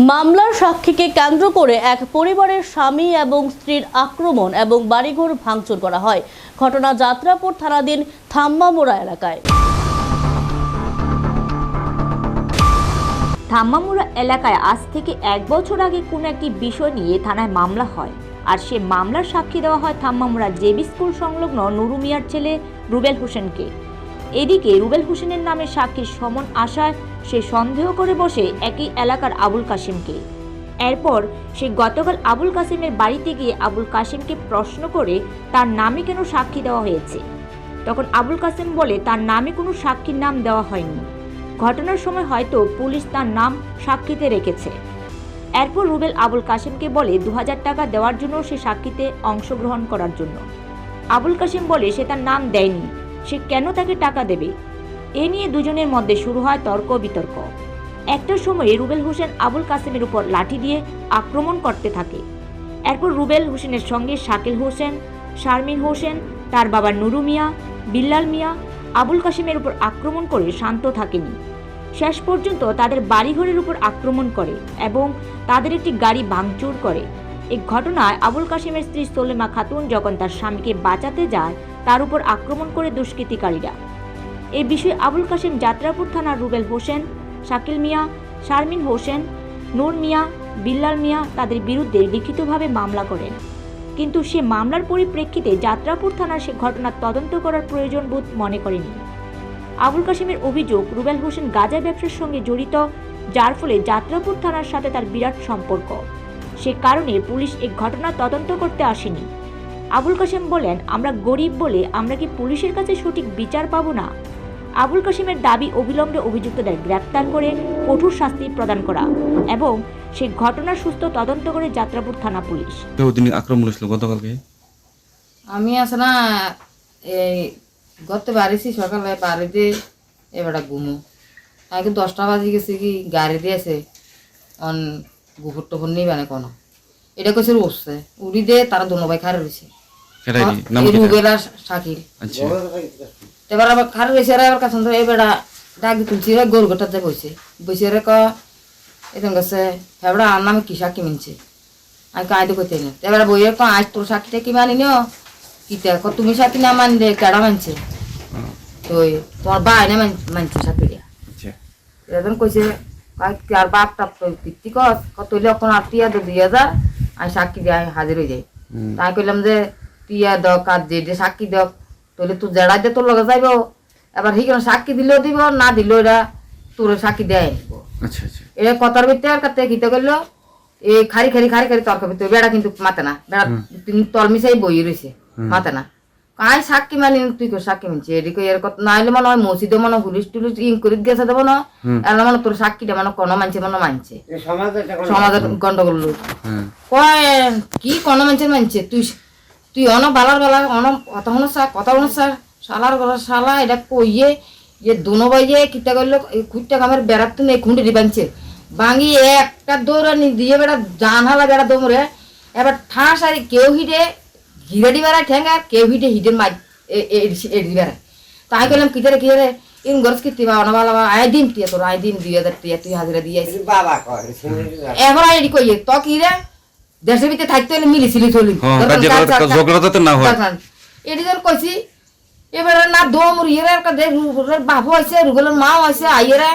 মামলার সাক্ষীকে কেন্দ্র করে এক পরিবারের স্বামী এবং স্ত্রীর আক্রমণ এবং বাড়িঘর ভাঙচুর করা হয়। ঘটনা যাত্রাপুর থানাধীন থাম্মামোড়া এলাকায়। ধাম্মামুড়া এলাকায় আজ থেকে এক বছর আগে কোনো একটি বিষয় নিয়ে থানায় মামলা হয়। আর সে মামলার সাক্ষী দেওয়া হয় থাম্মামুড়া জেবি স্কুল সংলগ্ন নুরু মিয়ার ছেলে রুবেল হোসেনকে। এদিকে রুবেল হোসেনের নামে সাক্ষীর সমন আসায় সে সন্দেহ করে বসে একই এলাকার আবুল কাশিমকে এরপর সে গতকাল আবুল কাসিমের বাড়িতে গিয়ে আবুল কাসিমকে প্রশ্ন করে তার নামে কেন সাক্ষী দেওয়া হয়েছে। তখন আবুল কাসিম বলে, তার নামে কোনো সাক্ষীর নাম দেওয়া হয়নি। ঘটনার সময় হয়তো পুলিশ তার নাম সাক্ষীতে রেখেছে। এরপর রুবেল আবুল কাসিমকে বলে দু হাজার টাকা দেওয়ার জন্য সে সাক্ষীতে অংশগ্রহণ করার জন্য। আবুল কাসিম বলে, সে তার নাম দেয়নি। সে কেন তাকে টাকা দেবে? এ নিয়ে দুজনের মধ্যে শুরু হয় তর্ক বিতর্ক। একটার সময়ে রুবেল হোসেন আবুল কাসেমের উপর লাঠি দিয়ে আক্রমণ করতে থাকে। এরপর রুবেল হোসেনের সঙ্গে শাকিল হোসেন, শারমিন হোসেন, তার বাবা নুরু মিয়া, বিল্লাল মিয়া, আবুল কাসেমের উপর আক্রমণ করে শান্ত থাকেনি। শেষ পর্যন্ত তাদের বাড়িঘরের উপর আক্রমণ করে এবং তাদের একটি গাড়ি ভাঙচুর করে। এই ঘটনায় আবুল কাসিমের স্ত্রী সোলেমা খাতুন যখন তার স্বামীকে বাঁচাতে যায় তার উপর আক্রমণ করে দুষ্কৃতিকারীরা। এই বিষয়ে আবুল কাসিম যাত্রাপুর থানার রুবেল হোসেন, শাকিল মিয়া, শারমিন হোসেন, নূর মিয়া, বিল্লাল মিয়া তাদের বিরুদ্ধে লিখিতভাবে মামলা করেন। কিন্তু সে মামলার পরিপ্রেক্ষিতে যাত্রাপুর থানার সে ঘটনার তদন্ত করার প্রয়োজন বোধ মনে করেনি। আবুল কাশিমের অভিযোগ রুবেল হোসেন গাঁজা ব্যবসার সঙ্গে জড়িত, যার ফলে যাত্রাপুর থানার সাথে তার বিরাট সম্পর্ক। সে কারণে পুলিশ এই ঘটনা তদন্ত করতে আসেনি। আবুল কাশিম বলেন আমরা গরিব বলে আমরা কি পুলিশের কাছে সঠিক বিচার পাবো না? আবুল কাশিমের দাবি অবিলম্বে অভিযুক্তদের গ্রেপ্তার করে কঠোর শাস্তি প্রদান করা এবং সেই ঘটনার সুস্থ তদন্ত করে যাত্রাপুর থানা পুলিশ। তো তিনি আক্রমণ হয়েছিল গতকালকে? আমি আছে না এই গত বাড়িছি সকালে বাড়িতে এবার ঘুমো। আগে দশটা বাজে গেছে কি গাড়ি দিয়েছে অন গুপুর টুপুর নিবে না কোনো। এটা কইছে উঠছে উড়ি দিয়ে তারা দুনো ভাই খারে রয়েছে। কেটাই নাম কি রুবেলা শাকিল। আচ্ছা। এবার আবার খারে রয়েছে এবার কাছে এই বেড়া ডাক তুলছি রে গোটাতে রে ক এরকম গেছে হেবড়া আর নামে কি সাক্ষী মিনছে আমি কাঁদে কইতে না এবার বইয়ে ক আজ তোর সাক্ষীটা কি মানি নিও? কিতা ক তুমি সাক্ষী না মানলে কেডা মানছে? তো এই তোমার বাই না মানছে আচ্ছা। এরকম কইছে আর বাপ টাপ তো পিত্তি কস কত এখন আর টিয়া দে দুই হাজার আমি সাক্ষী দিয়ে হাজির হয়ে যাই। তাই কইলাম যে টিয়া দক আর যে যে সাক্ষী দক তাহলে তুই জেড়া দিয়ে তোর লগে যাইব। এবার ঠিক সাক্ষী দিলেও দিব না দিলেও এরা তোর সাক্ষী দেয় নিব আচ্ছা আচ্ছা। এটা কথার ভিতরে আর কাতে কিতে করল এই খারি খারি খারি খারি তর্ক ভিতরে বেড়া কিন্তু মাতে না। বেড়া তিনি তল মিশাই বই রয়েছে মাতে না। কাই সাক্ষী মানি তুই কো সাক্ষী মানছি এদিকে এর কথা না হলে মনে হয় মসজিদে মনে হয় হুলিস টুলিস ইন করে গেছে দেবো না এর মানে তোর সাক্ষীটা মানে কোনো মানছে মনে মানছে। সমাজের গন্ডগোল। লোক। হ্যাঁ কয় কি কোনো মানছে মানছে? তুই তুই অন বালার বালা অন কথা হনো স্যার কথা হনো স্যার। শালার গলা শালা এটা কইয়ে যে দুনো বাইয়ে কিটা করল খুঁটটা কামের বেড়ার তুমি এই খুঁটি বানছে ভাঙি একটা দৌড়ানি দিয়ে বেড়া জান হালা বেড়া দৌড়ে এবার ঠাস আর কেউ হিটে হিরেডি বেড়ায় ঠেঙ্গা কেউ হিটে হিটে মাই এডি বেড়ায়। তাই করলাম কিটারে কিটারে ইন গরজ কি তিবা অনবালা আয় দিন টিয়া তোর আয় দিন দুই হাজার টিয়া তুই হাজিরা দিয়ে এবার আইডি কইয়ে তো কি রে? দেশের ভিতরে থাকতে হলে মিলিছিলি চলি হ্যাঁ, না হয়। এটি কইছি এবার না দম বাপু আছে আইয়েরা।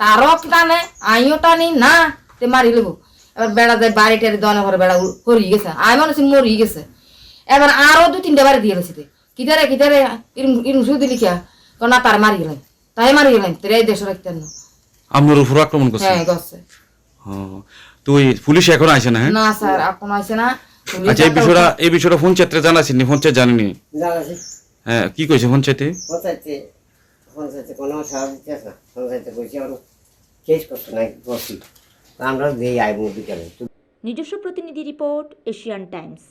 তারও টানে? আইও টানি না তে মারি লব এবার বেড়া যায় বাড়িটার দনে ঘরে বেড়া হরি গেছে। আই মনে হচ্ছে মরি গেছে। এবার আরও দু তিনটা বাড়ি দিয়ে গেছে কিতারে কিতারে ইরম ইরম শুধু লিখিয়া কো না তার মারি গেলেন তাই মারি গেলেন তোর এই দেশ রাখতেন না। আপনার উপর আক্রমণ করছে? হ্যাঁ হ্যাঁ তো পুলিশ এখন আসে না হ্যাঁ? না স্যার এখন আসে না। আচ্ছা এই বিষয়টা এই বিষয়টা ফোন চাত্রে জানাসিনি ফোন চাত্রে জানিনি? হ্যাঁ কি কইছে ফোন চাইতে? পঞ্চায়েতে পঞ্চায়েতে কোনো সাহায্য দিতেছে না। পঞ্চায়েতে বলছি আর কেস করতে নাই বসি আমরা দিই আইব বিকালে। নিজস্ব প্রতিনিধি রিপোর্ট এশিয়ান টাইমস।